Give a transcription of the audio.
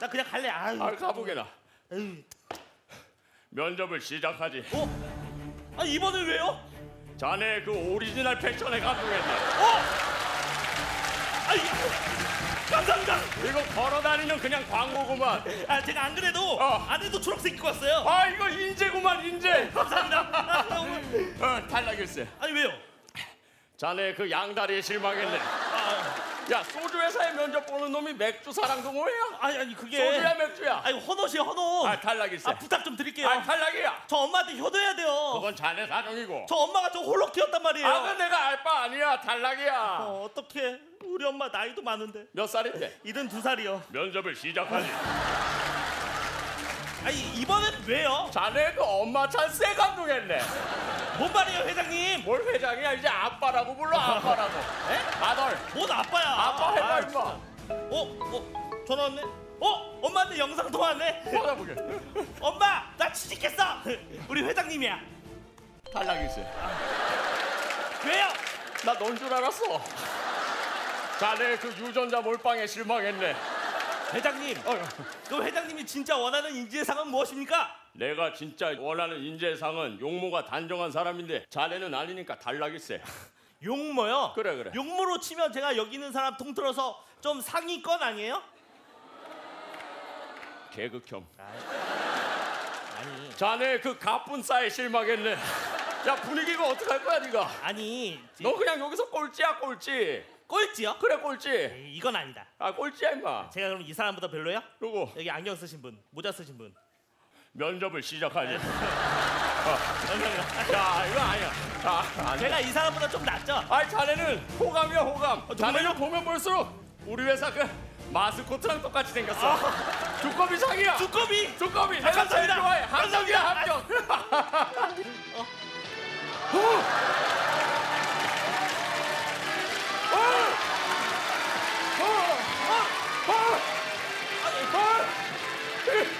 나 그냥 갈래. 아유. 아 가보게나. 에휴. 면접을 시작하지. 어? 아 이번엔 왜요? 자네 그 오리지널 패션에 감동했네. 어? 아 이, 감사합니다. 이거 걸어다니는 그냥 광고구만. 아 제가 안 그래도 어. 안에도 초록색 입고 왔어요. 아 이거 인재구만 인재. 감사합니다. 아, 너무- 어, 탈락일세. 아니 왜요? 자네 그 양다리에 실망했네. 아, 야 소주 회사에 면접 보는 놈이 맥주 사랑도 뭐야? 아니 아니 그게 소주야 맥주야? 아니 헌옷이에요 헌옷. 아 탈락일세. 아, 부탁 좀 드릴게요. 아 탈락이야. 저 엄마한테 효도해야 돼요. 그건 자네 사정이고. 저 엄마가 저 홀로 키웠단 말이에요. 아 그건 내가 알 바 아니야 탈락이야. 어, 어떡해. 우리 엄마 나이도 많은데. 몇 살인데? 이든 두 살이요. 면접을 시작하지. 아니 이번엔 왜요? 자네 그 엄마 찬스에 감동했네. 뭔 말이에요 회장님? 뭘 회장이야 이제 아빠라고 불러 아빠라고. 에? 아들. 뭔? 아빠. 어? 어? 전화 왔네? 어? 엄마한테 영상 통화하네? 받아보게. 엄마! 나 취직했어! 우리 회장님이야 탈락일세. 왜요? 나 넌 줄 알았어. 자네 그 유전자 몰빵에 실망했네. 회장님 그 회장님이 진짜 원하는 인재상은 무엇입니까? 내가 진짜 원하는 인재상은 용모가 단정한 사람인데 자네는 아니니까 탈락일세. 용모요? 그래, 그래. 용모로 치면 제가 여기 있는 사람 통틀어서 좀 상위권 아니에요? 개극형. 아니 자네 그 가뿐싸에 실망했네. 야 분위기가 어떡할 거야 네가? 아니 너 그냥 여기서 꼴찌야 꼴찌. 꼴찌요? 그래 꼴찌. 에이, 이건 아니다 아 꼴찌야 임마. 제가 그럼 이 사람보다 별로야? 누구? 여기 안경 쓰신 분 모자 쓰신 분 면접을 시작하지. 야 이거 아니야. 아, 아니야. 제가 이 사람보다 좀 낫죠? 아이 자네는 호감이야 호감. 어, 자네는 보면 볼수록 우리 회사 그 마스코트랑 똑같이 생겼어. 두꺼비 상이야. 두꺼비! 두꺼비. 아, 내가 제일 감사합니다. 좋아해. 합격이야 감사합니다. 합격. 어. 야